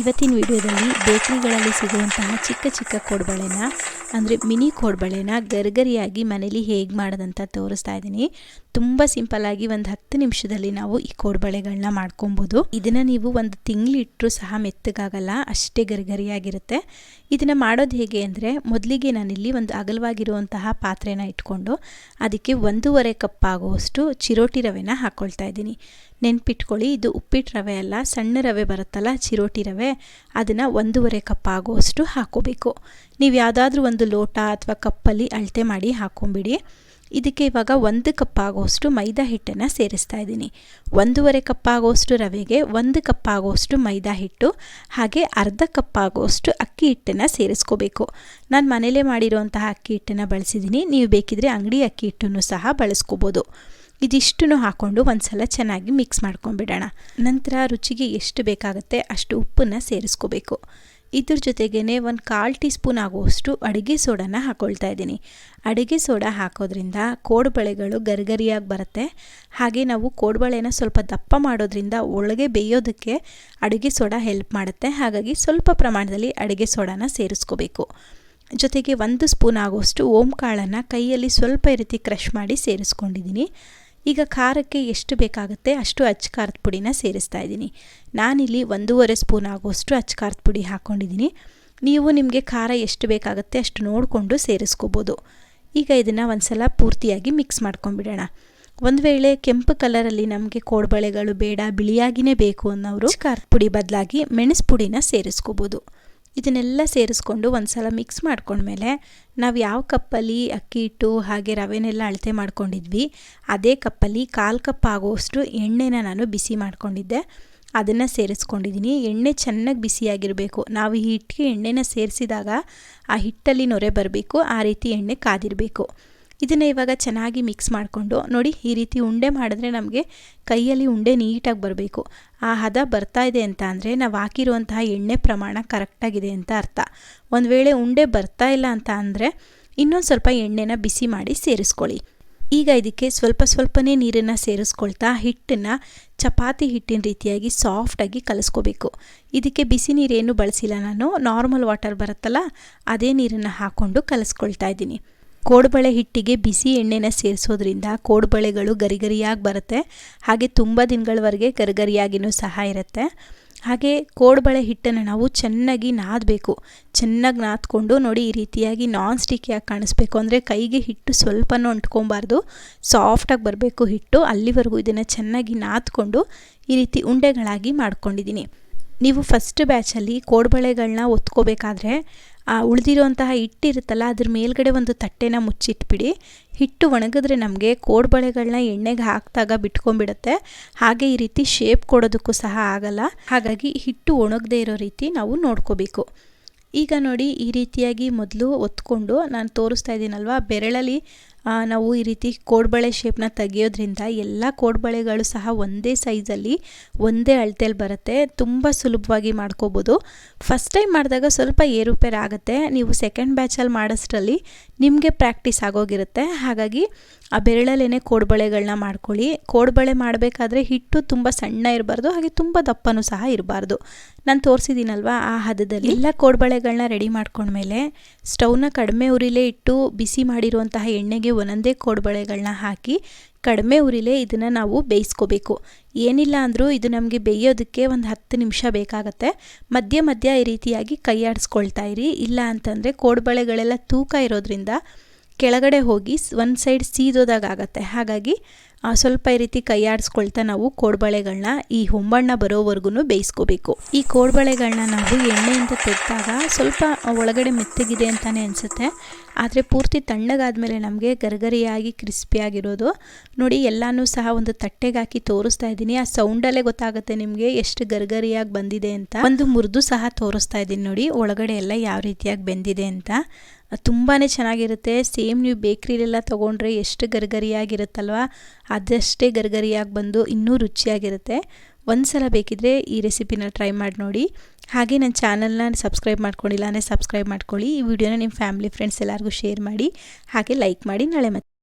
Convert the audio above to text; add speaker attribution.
Speaker 1: ಇವತ್ತಿನ ವಿಡಿಯೋದಲ್ಲಿ ಬೇಕರಿಗಳಲ್ಲಿ ಸಿಗುವಂತಹ ಚಿಕ್ಕ ಚಿಕ್ಕ ಕೋಡ್ಬಳೆನ, ಅಂದರೆ ಮಿನಿ ಕೋಡ್ಬಳೆನ ಗರ್ಗರಿಯಾಗಿ ಮನೇಲಿ ಹೇಗೆ ಮಾಡೋದಂತ ತೋರಿಸ್ತಾ ಇದ್ದೀನಿ. ತುಂಬ ಸಿಂಪಲ್ಲಾಗಿ ಒಂದು ಹತ್ತು ನಿಮಿಷದಲ್ಲಿ ನಾವು ಈ ಕೋಡ್ಬಳೆಗಳನ್ನ ಮಾಡ್ಕೊಬೋದು. ಇದನ್ನು ನೀವು ಒಂದು ತಿಂಗಳಿಟ್ಟರೂ ಸಹ ಮೆತ್ತಗಾಗಲ್ಲ, ಅಷ್ಟೇ ಗರಿಗರಿಯಾಗಿರುತ್ತೆ. ಇದನ್ನು ಮಾಡೋದು ಹೇಗೆ ಅಂದರೆ, ಮೊದಲಿಗೆ ನಾನಿಲ್ಲಿ ಒಂದು ಅಗಲವಾಗಿರುವಂತಹ ಪಾತ್ರೆನ ಇಟ್ಕೊಂಡು, ಅದಕ್ಕೆ ಒಂದೂವರೆ ಕಪ್ ಆಗುವಷ್ಟು ಚಿರೋಟಿ ರವೆನ ಹಾಕ್ಕೊಳ್ತಾ ಇದ್ದೀನಿ. ನೆನ್ಪಿಟ್ಕೊಳ್ಳಿ, ಇದು ಉಪ್ಪಿಟ್ಟು ರವೆ ಅಲ್ಲ, ಸಣ್ಣ ರವೆ ಬರುತ್ತಲ್ಲ, ಚಿರೋಟಿ ರವೆ, ಅದನ್ನು ಒಂದೂವರೆ ಕಪ್ ಆಗುವಷ್ಟು ಹಾಕೋಬೇಕು. ನೀವು ಯಾವುದಾದ್ರೂ ಒಂದು ಲೋಟ ಅಥವಾ ಕಪ್ಪಲ್ಲಿ ಅಳತೆ ಮಾಡಿ ಹಾಕೊಂಬಿಡಿ. ಇದಕ್ಕೆ ಇವಾಗ ಒಂದು ಕಪ್ ಆಗುವಷ್ಟು ಮೈದಾ ಹಿಟ್ಟನ್ನು ಸೇರಿಸ್ತಾ ಇದ್ದೀನಿ. ಒಂದೂವರೆ ಕಪ್ ಆಗುವಷ್ಟು ರವೆಗೆ ಒಂದು ಕಪ್ ಆಗುವಷ್ಟು ಮೈದಾ ಹಿಟ್ಟು, ಹಾಗೆ ಅರ್ಧ ಕಪ್ ಆಗುವಷ್ಟು ಅಕ್ಕಿ ಹಿಟ್ಟನ್ನು ಸೇರಿಸ್ಕೋಬೇಕು. ನಾನು ಮನೇಲೇ ಮಾಡಿರುವಂತಹ ಅಕ್ಕಿ ಹಿಟ್ಟನ್ನು ಬಳಸಿದ್ದೀನಿ. ನೀವು ಬೇಕಿದ್ರೆ ಅಂಗಡಿ ಅಕ್ಕಿ ಹಿಟ್ಟನ್ನು ಸಹ ಬಳಸ್ಕೋಬೋದು. ಇದಿಷ್ಟನ್ನು ಹಾಕ್ಕೊಂಡು ಒಂದ್ಸಲ ಚೆನ್ನಾಗಿ ಮಿಕ್ಸ್ ಮಾಡ್ಕೊಂಡ್ಬಿಡೋಣ. ನಂತರ ರುಚಿಗೆ ಎಷ್ಟು ಬೇಕಾಗುತ್ತೆ ಅಷ್ಟು ಉಪ್ಪನ್ನು ಸೇರಿಸ್ಕೋಬೇಕು. ಇದ್ರ ಜೊತೆಗೇ ಒಂದು ಕಾಲು ಟೀ ಸ್ಪೂನ್ ಆಗುವಷ್ಟು ಅಡುಗೆ ಸೋಡಾನ ಹಾಕ್ಕೊಳ್ತಾ ಇದ್ದೀನಿ. ಅಡುಗೆ ಸೋಡಾ ಹಾಕೋದ್ರಿಂದ ಕೋಡುಬಳೆಗಳು ಗರಿಗರಿಯಾಗಿ ಬರುತ್ತೆ. ಹಾಗೆ ನಾವು ಕೋಡುಬಳೆನ ಸ್ವಲ್ಪ ದಪ್ಪ ಮಾಡೋದ್ರಿಂದ ಒಳಗೆ ಬೇಯೋದಕ್ಕೆ ಅಡುಗೆ ಸೋಡಾ ಹೆಲ್ಪ್ ಮಾಡುತ್ತೆ. ಹಾಗಾಗಿ ಸ್ವಲ್ಪ ಪ್ರಮಾಣದಲ್ಲಿ ಅಡುಗೆ ಸೋಡಾನ ಸೇರಿಸ್ಕೋಬೇಕು. ಜೊತೆಗೆ ಒಂದು ಸ್ಪೂನ್ ಆಗುವಷ್ಟು ಓಂ ಕಾಳನ್ನು ಕೈಯಲ್ಲಿ ಸ್ವಲ್ಪ ರೀತಿ ಕ್ರಷ್ ಮಾಡಿ ಸೇರಿಸ್ಕೊಂಡಿದ್ದೀನಿ. ಈಗ ಖಾರಕ್ಕೆ ಎಷ್ಟು ಬೇಕಾಗುತ್ತೆ ಅಷ್ಟು ಅಚ್ಚ ಖಾರದ ಪುಡಿನ ಸೇರಿಸ್ತಾ ಇದ್ದೀನಿ. ನಾನಿಲ್ಲಿ ಒಂದೂವರೆ ಸ್ಪೂನ್ ಆಗುವಷ್ಟು ಅಚ್ಚ ಖಾರದ ಪುಡಿ ಹಾಕ್ಕೊಂಡಿದ್ದೀನಿ ನೀವು ನಿಮಗೆ ಖಾರ ಎಷ್ಟು ಬೇಕಾಗುತ್ತೆ ಅಷ್ಟು ನೋಡಿಕೊಂಡು ಸೇರಿಸ್ಕೋಬೋದು. ಈಗ ಇದನ್ನು ಒಂದು ಸಲ ಪೂರ್ತಿಯಾಗಿ ಮಿಕ್ಸ್ ಮಾಡ್ಕೊಂಬಿಡೋಣ ಒಂದು ವೇಳೆ ಕೆಂಪು ಕಲರಲ್ಲಿ ನಮಗೆ ಕೋಡ್ಬಳೆಗಳು ಬೇಡ ಬಿಳಿಯಾಗಿಯೇ ಬೇಕು ಅನ್ನೋರು ಖಾರದ ಪುಡಿ ಬದಲಾಗಿ ಮೆಣಸು ಪುಡಿನ ಸೇರಿಸ್ಕೋಬೋದು. ಇದನ್ನೆಲ್ಲ ಸೇರಿಸ್ಕೊಂಡು ಒಂದು ಸಲ ಮಿಕ್ಸ್ ಮಾಡ್ಕೊಂಡ್ಮೇಲೆ ನಾವು ಯಾವ ಕಪ್ಪಲ್ಲಿ ಅಕ್ಕಿ ಹಿಟ್ಟು ಹಾಗೆ ರವೆನೆಲ್ಲ ಅಳತೆ ಮಾಡ್ಕೊಂಡಿದ್ವಿ, ಅದೇ ಕಪ್ಪಲ್ಲಿ ಕಾಲು ಕಪ್ ಆಗೋಷ್ಟು ಎಣ್ಣೆನ ನಾನು ಬಿಸಿ ಮಾಡ್ಕೊಂಡಿದ್ದೆ. ಅದನ್ನು ಸೇರಿಸ್ಕೊಂಡಿದ್ದೀನಿ ಎಣ್ಣೆ ಚೆನ್ನಾಗಿ ಬಿಸಿಯಾಗಿರಬೇಕು. ನಾವು ಈ ಹಿಟ್ಟಿಗೆ ಎಣ್ಣೆನ ಸೇರಿಸಿದಾಗ ಆ ಹಿಟ್ಟಲ್ಲಿ ನೊರೆ ಬರಬೇಕು, ಆ ರೀತಿ ಎಣ್ಣೆ ಕಾದಿರಬೇಕು. ಇದನ್ನು ಇವಾಗ ಚೆನ್ನಾಗಿ ಮಿಕ್ಸ್ ಮಾಡಿಕೊಂಡು ನೋಡಿ ಈ ರೀತಿ ಉಂಡೆ ಮಾಡಿದ್ರೆ ನಮಗೆ ಕೈಯಲ್ಲಿ ಉಂಡೆ ನೀಟಾಗಿ ಬರಬೇಕು. ಆ ಹದ ಬರ್ತಾ ಇದೆ ಅಂತ ಅಂದರೆ ನಾವು ಹಾಕಿರುವಂತಹ ಎಣ್ಣೆ ಪ್ರಮಾಣ ಕರೆಕ್ಟಾಗಿದೆ ಅಂತ ಅರ್ಥ. ಒಂದು ವೇಳೆ ಉಂಡೆ ಬರ್ತಾ ಇಲ್ಲ ಅಂತ ಅಂದರೆ ಇನ್ನೊಂದು ಸ್ವಲ್ಪ ಎಣ್ಣೆನ ಬಿಸಿ ಮಾಡಿ ಸೇರಿಸ್ಕೊಳ್ಳಿ. ಈಗ ಇದಕ್ಕೆ ಸ್ವಲ್ಪ ಸ್ವಲ್ಪನೇ ನೀರನ್ನು ಸೇರಿಸ್ಕೊಳ್ತಾ ಹಿಟ್ಟನ್ನು ಚಪಾತಿ ಹಿಟ್ಟಿನ ರೀತಿಯಾಗಿ ಸಾಫ್ಟಾಗಿ ಕಲಿಸ್ಕೋಬೇಕು. ಇದಕ್ಕೆ ಬಿಸಿ ನೀರೇನು ಬಳಸಿಲ್ಲ ನಾನು ನಾರ್ಮಲ್ ವಾಟರ್ ಬರುತ್ತಲ್ಲ, ಅದೇ ನೀರನ್ನು ಹಾಕ್ಕೊಂಡು ಕಲಿಸ್ಕೊಳ್ತಾ ಇದ್ದೀನಿ. ಕೋಡುಬಳೆ ಹಿಟ್ಟಿಗೆ ಬಿಸಿ ಎಣ್ಣೆನ ಸೇರಿಸೋದ್ರಿಂದ ಕೋಡುಬಳೆಗಳು ಗರಿಗರಿಯಾಗಿ ಬರುತ್ತೆ. ಹಾಗೆ ತುಂಬ ದಿನಗಳವರೆಗೆ ಗರಿಗರಿಯಾಗಿನೂ ಸಹ ಇರುತ್ತೆ. ಹಾಗೆ ಕೋಡುಬಳೆ ಹಿಟ್ಟನ್ನು ನಾವು ಚೆನ್ನಾಗಿ ನಾದಬೇಕು. ಚೆನ್ನಾಗಿ ನಾದ್ಕೊಂಡು ನೋಡಿ ಈ ರೀತಿಯಾಗಿ ನಾನ್ ಸ್ಟಿಕ್ಕಿಯಾಗಿ ಕಾಣಿಸ್ಬೇಕು. ಅಂದರೆ ಕೈಗೆ ಹಿಟ್ಟು ಸ್ವಲ್ಪನೂ ಅಂಟ್ಕೊಬಾರ್ದು. ಸಾಫ್ಟಾಗಿ ಬರಬೇಕು ಹಿಟ್ಟು. ಅಲ್ಲಿವರೆಗೂ ಇದನ್ನು ಚೆನ್ನಾಗಿ ನಾದ್ಕೊಂಡು ಈ ರೀತಿ ಉಂಡೆಗಳಾಗಿ ಮಾಡ್ಕೊಂಡಿದ್ದೀನಿ. ನೀವು ಫಸ್ಟ್ ಬ್ಯಾಚಲ್ಲಿ ಕೋಡ್ಬಳೆಗಳನ್ನ ಒತ್ಕೋಬೇಕಾದ್ರೆ ಆ ಉಳಿದಿರುವಂತಹ ಹಿಟ್ಟಿರುತ್ತಲ್ಲ, ಅದ್ರ ಮೇಲ್ಗಡೆ ಒಂದು ತಟ್ಟೆನ ಮುಚ್ಚಿಟ್ಬಿಡಿ. ಹಿಟ್ಟು ಒಣಗಿದ್ರೆ ನಮಗೆ ಕೋಡ್ಬಳೆಗಳನ್ನ ಎಣ್ಣೆಗೆ ಹಾಕಿದಾಗ ಬಿಟ್ಕೊಂಡ್ಬಿಡುತ್ತೆ. ಹಾಗೆ ಈ ರೀತಿ ಶೇಪ್ ಕೊಡೋದಕ್ಕೂ ಸಹ ಆಗಲ್ಲ. ಹಾಗಾಗಿ ಹಿಟ್ಟು ಒಣಗದೇ ಇರೋ ರೀತಿ ನಾವು ನೋಡ್ಕೋಬೇಕು. ಈಗ ನೋಡಿ ಈ ರೀತಿಯಾಗಿ ಮೊದಲು ಒತ್ಕೊಂಡು ನಾನು ತೋರಿಸ್ತಾ ಇದ್ದೀನಲ್ವ, ಬೆರಳಲ್ಲಿ ನಾವು ಈ ರೀತಿ ಕೋಡ್ಬಳೆ ಶೇಪ್ನ ತೆಗೆಯೋದ್ರಿಂದ ಎಲ್ಲ ಕೋಡ್ಬಳೆಗಳು ಸಹ ಒಂದೇ ಸೈಜಲ್ಲಿ ಒಂದೇ ಅಳತೆಯಲ್ಲಿ ಬರುತ್ತೆ. ತುಂಬ ಸುಲಭವಾಗಿ ಮಾಡ್ಕೋಬೋದು. ಫಸ್ಟ್ ಟೈಮ್ ಮಾಡಿದಾಗ ಸ್ವಲ್ಪ ಏರುಪೇರು ಆಗುತ್ತೆ. ನೀವು ಸೆಕೆಂಡ್ ಬ್ಯಾಚಲ್ಲಿ ಮಾಡೋಷ್ಟರಲ್ಲಿ ನಿಮಗೆ ಪ್ರಾಕ್ಟೀಸ್ ಆಗೋಗಿರುತ್ತೆ. ಹಾಗಾಗಿ ಆ ಬೆರಳಲ್ಲೇ ಕೋಡ್ಬಳೆಗಳನ್ನ ಮಾಡ್ಕೊಳ್ಳಿ. ಕೋಡ್ಬಳೆ ಮಾಡಬೇಕಾದ್ರೆ ಹಿಟ್ಟು ತುಂಬ ಸಣ್ಣ ಇರಬಾರ್ದು, ಹಾಗೆ ತುಂಬ ದಪ್ಪನೂ ಸಹ ಇರಬಾರ್ದು. ನಾನು ತೋರಿಸಿದ್ದೀನಲ್ವ ಆ ಹದದಲ್ಲಿ? ಎಲ್ಲ ಕೋಡ್ಬಳೆಗಳನ್ನ ರೆಡಿ ಮಾಡ್ಕೊಂಡ್ಮೇಲೆ ಸ್ಟೌವ್ನ ಕಡಿಮೆ ಉರಿಲೇ ಇಟ್ಟು ಬಿಸಿ ಮಾಡಿರುವಂತಹ ಎಣ್ಣೆಗೆ ಒಂದೊಂದೇ ಕೋಡ್ಬಳೆಗಳನ್ನ ಹಾಕಿ ಕಡಿಮೆ ಉರಿಲೇ ಇದನ್ನು ನಾವು ಬೇಯಿಸ್ಕೋಬೇಕು. ಏನಿಲ್ಲ ಅಂದರೂ ಇದು ನಮಗೆ ಬೇಯೋದಕ್ಕೆ ಒಂದು ಹತ್ತು ನಿಮಿಷ ಬೇಕಾಗತ್ತೆ. ಮಧ್ಯ ಮಧ್ಯ ಈ ರೀತಿಯಾಗಿ ಕೈ ಆಡಿಸ್ಕೊಳ್ತಾ ಇರಿ. ಇಲ್ಲ ಅಂತಂದರೆ ಕೋಡ್ಬಳೆಗಳೆಲ್ಲ ತೂಕ ಇರೋದ್ರಿಂದ ಕೆಳಗಡೆ ಹೋಗಿ ಒಂದು ಸೈಡ್ ಸೀದೋದಾಗತ್ತೆ ಹಾಗಾಗಿ ಸ್ವಲ್ಪ ಈ ರೀತಿ ಕೈ ಆಡಿಸ್ಕೊಳ್ತಾ ನಾವು ಕೋಡ್ಬಳೆಗಳನ್ನ ಈ ಹೊಂಬಣ್ಣ ಬರೋವರೆಗೂ ಬೇಯಿಸ್ಕೋಬೇಕು. ಈ ಕೋಡ್ಬಳೆಗಳನ್ನ ನಾವು ಎಣ್ಣೆಯಿಂದ ತೆಗೆದಾಗ ಸ್ವಲ್ಪ ಒಳಗಡೆ ಮೆತ್ತಗಿದೆ ಅಂತಲೇ ಅನಿಸುತ್ತೆ. ಆದರೆ ಪೂರ್ತಿ ತಣ್ಣಗಾದಮೇಲೆ ನಮಗೆ ಗರಗರಿಯಾಗಿ ಕ್ರಿಸ್ಪಿಯಾಗಿರೋದು. ನೋಡಿ, ಎಲ್ಲನೂ ಸಹ ಒಂದು ತಟ್ಟೆಗೆ ಹಾಕಿ ತೋರಿಸ್ತಾ ಇದ್ದೀನಿ. ಆ ಸೌಂಡಲ್ಲೇ ಗೊತ್ತಾಗುತ್ತೆ ನಿಮಗೆ ಎಷ್ಟು ಗರಗರಿಯಾಗಿ ಬಂದಿದೆ ಅಂತ. ಒಂದು ಮುರಿದು ಸಹ ತೋರಿಸ್ತಾ ಇದ್ದೀನಿ ನೋಡಿ, ಒಳಗಡೆ ಎಲ್ಲ ಯಾವ ರೀತಿಯಾಗಿ ಬೆಂದಿದೆ ಅಂತ. ತುಂಬಾ ಚೆನ್ನಾಗಿರುತ್ತೆ. ಸೇಮ್ ನೀವು ಬೇಕ್ರಿಲೆಲ್ಲ ತೊಗೊಂಡ್ರೆ ಎಷ್ಟು ಗರಿಗರಿಯಾಗಿರುತ್ತಲ್ವ? ಅದಷ್ಟೇ ಗರಿಗರಿಯಾಗಿ ಬಂದು ಇನ್ನೂ ರುಚಿಯಾಗಿರುತ್ತೆ. ಒಂದು ಸಲ ಬೇಕಿದ್ರೆ ಈ ರೆಸಿಪಿನ ಟ್ರೈ ಮಾಡಿ ನೋಡಿ. ಹಾಗೆ ನನ್ನ ಚಾನಲ್ನ ಸಬ್ಸ್ಕ್ರೈಬ್ ಮಾಡ್ಕೊಂಡಿಲ್ಲ ಅಂದರೆ ಸಬ್ಸ್ಕ್ರೈಬ್ ಮಾಡ್ಕೊಳ್ಳಿ. ಈ ವಿಡಿಯೋನ ನಿಮ್ಮ ಫ್ಯಾಮಿಲಿ, ಫ್ರೆಂಡ್ಸ್ ಎಲ್ಲರಿಗೂ ಶೇರ್ ಮಾಡಿ. ಹಾಗೆ ಲೈಕ್ ಮಾಡಿ, ನಾಳೆ ಮತ್ತೆ.